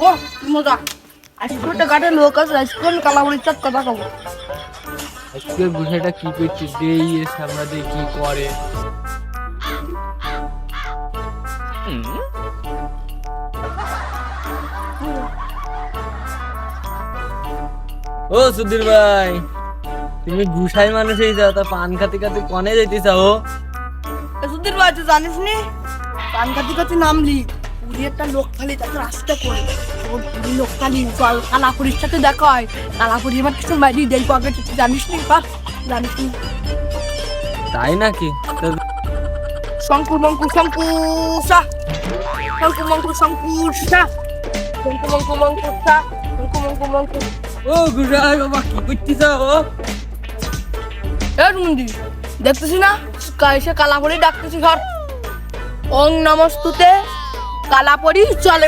ও মজা। লোক আছে আজকে কালাবড়ির চাপ কথা খাব আজকে বিষয়টা কি করছে দেই এসে আমরা দিয়ে কি করে। ও সুধীর ভাই তুমি গুসাই মানুষ হয়ে যাও তা পান খাতে খাতে কনে যেতে চাও সুধীর ভাই তুই জানিস নি? পান কাতি কাতি নামলি পুরী একটা লোক খালি তাকে রাস্তা করে ওর পুরী লোক খালি চল কালাপুরির সাথে দেখা হয়। কালাপুরি আমার কিছু মারি দেই পকেট জানিস নি বাপ জানিস নি। তাই নাকি? শঙ্কুর মঙ্কুর শঙ্কুসা শঙ্কুর মঙ্কুর শঙ্কুর মঙ্কুর মঙ্কুসা শঙ্কুর মঙ্কুর মঙ্কুর। ও গুসাই বাবা কি করতে চাও এ রুমন্দি দেখতেছি না? এসে কালাপুরি ডাকতেছি ঘর ওং নমস্তুতে। কালাপরি চলে